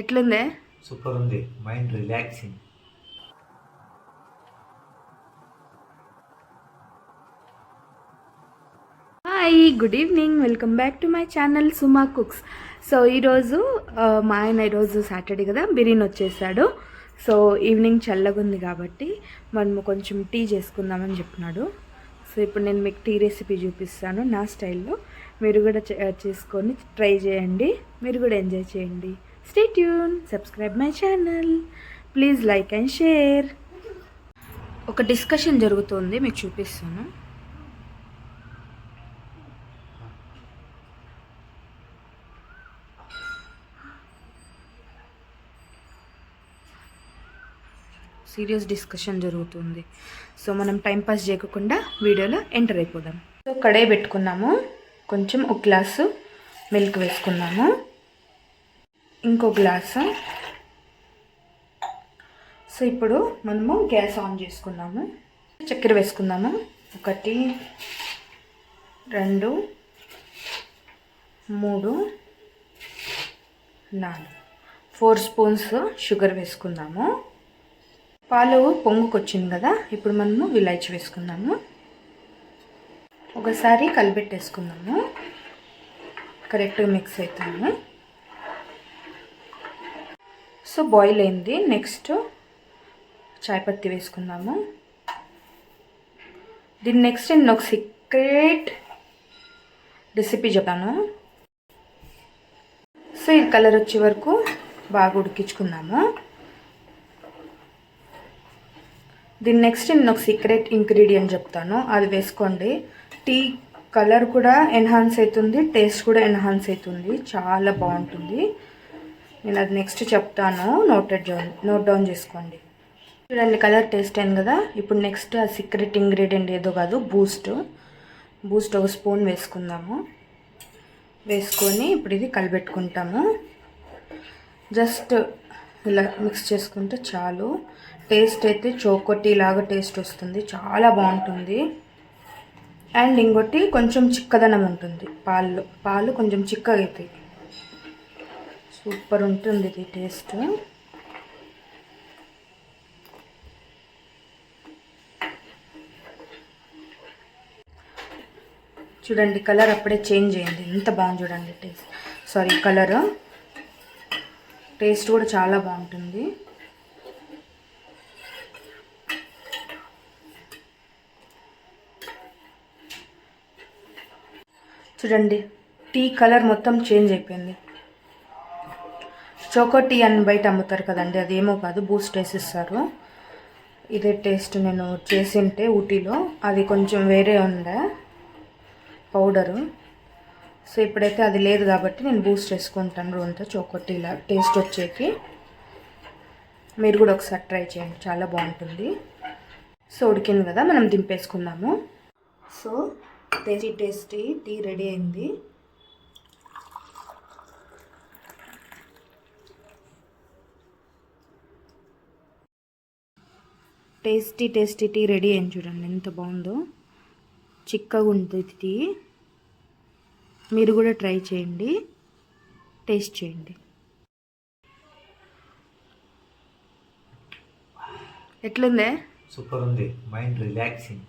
ఎట్లుందే? Super ఉంది mind relaxing. Hi good evening. Welcome back to my channel Suma cooks. So ఈరోజు మా ఆయన ఈరోజు సాటర్డే కదా బిర్యానీ వచ్చేసాడు. సో ఈవినింగ్ చల్లగా ఉంది కాబట్టి మనము కొంచెం టీ చేసుకుందామని చెప్పినాడు. సో ఇప్పుడు నేను మీకు టీ రెసిపీ చూపిస్తాను నా స్టైల్లో. మీరు కూడా చేసుకొని ట్రై చేయండి. మీరు కూడా ఎంజాయ్ చేయండి. Stay tune subscribe my channel please like and share ఒక డిస్కషన్ జరుగుతుంది మీకు చూపిస్తాను. సీరియస్ డిస్కషన్ జరుగుతుంది. సో మనం టైం పాస్ చేయకుండా వీడియోలో ఎంటర్ అయిపోదాం. సో కడాయి పెట్టుకున్నాము. కొంచెం ఒక గ్లాసు మిల్క్ వేసుకున్నాము. ఇంకో గ్లాసు. సో ఇప్పుడు మనము గ్యాస్ ఆన్ చేసుకుందాము. చక్కెర వేసుకుందాము. ఒకటి రెండు మూడు నాలుగు. ఫోర్ స్పూన్స్ షుగర్ వేసుకుందాము. పాలు పొంగుకొచ్చింది కదా ఇప్పుడు మనము విలాయచి వేసుకుందాము. ఒకసారి కలిపెట్టేసుకుందాము కరెక్ట్గా మిక్స్ అవుతాము సో బాయిల్ అయింది. నెక్స్ట్ చాయ్ పత్తి వేసుకుందాము. దీని నెక్స్ట్ నేను ఒక సీక్రెట్ రెసిపీ చెప్తాను. సో ఈ కలర్ వచ్చే వరకు బాగా ఉడికించుకుందాము. దీని నెక్స్ట్ నేను ఒక సీక్రెట్ ఇంగ్రీడియంట్ చెప్తాను. అది వేసుకోండి. టీ కలర్ కూడా ఎన్హాన్స్ అవుతుంది టేస్ట్ కూడా ఎన్హాన్స్ అవుతుంది. చాలా బాగుంటుంది. నేను అది నెక్స్ట్ చెప్తాను. నోటెడ్ డౌన్ నోట్ డౌన్ చేసుకోండి. చూడండి కలర్ టేస్ట్ అయింది కదా? ఇప్పుడు నెక్స్ట్ ఆ సీక్రెట్ ఇంగ్రీడియంట్ ఏదో కాదు బూస్ట్ బూస్ట్ ఒక స్పూన్ వేసుకుందాము. వేసుకొని ఇప్పుడు ఇది కలిపెట్టుకుంటాము జస్ట్ ఇలా మిక్స్ చేసుకుంటే చాలు. టేస్ట్ అయితే చోకొట్టి లాగా టేస్ట్ వస్తుంది. చాలా బాగుంటుంది. అండ్ ఇంకోటి కొంచెం చిక్కదనం ఉంటుంది. పాలు పాలు కొంచెం చిక్కగా అవుతాయి సూపర్ ఉంటుంది ఇది టేస్ట్. చూడండి కలర్ అప్పుడే చేంజ్ అయింది. ఎంత బాగుంది చూడండి టేస్ట్. Sorry colour. టేస్ట్ కూడా చాలా బాగుంటుంది. చూడండి టీ కలర్ మొత్తం చేంజ్ అయిపోయింది. చోకో టీ అని బయట అమ్ముతారు కదండి అది ఏమో కాదు బూస్ట్ వేసిస్తారు. ఇదే టేస్ట్ నేను చేసింటే ఊటీలో. అది కొంచెం వేరే ఉండే పౌడరు. సో ఇప్పుడైతే అది లేదు కాబట్టి నేను బూస్ట్ వేసుకుంటాను రోంతా చోకో టీలా టేస్ట్ వచ్చేకి. మీరు కూడా ఒకసారి ట్రై చేయండి చాలా బాగుంటుంది. సో ఉడికింది కదా మనం దింపేసుకుందాము. So tasty tasty tea ready అయింది. టేస్టీ టేస్టీ టీ రెడీ అయింది చూడండి. ఎంత బాగుందో. చిక్కగా ఉంటుంది టీ. మీరు కూడా ట్రై చేయండి. టేస్ట్ చేయండి. ఎట్లుందే? సూపర్ ఉంది. Mind relaxing.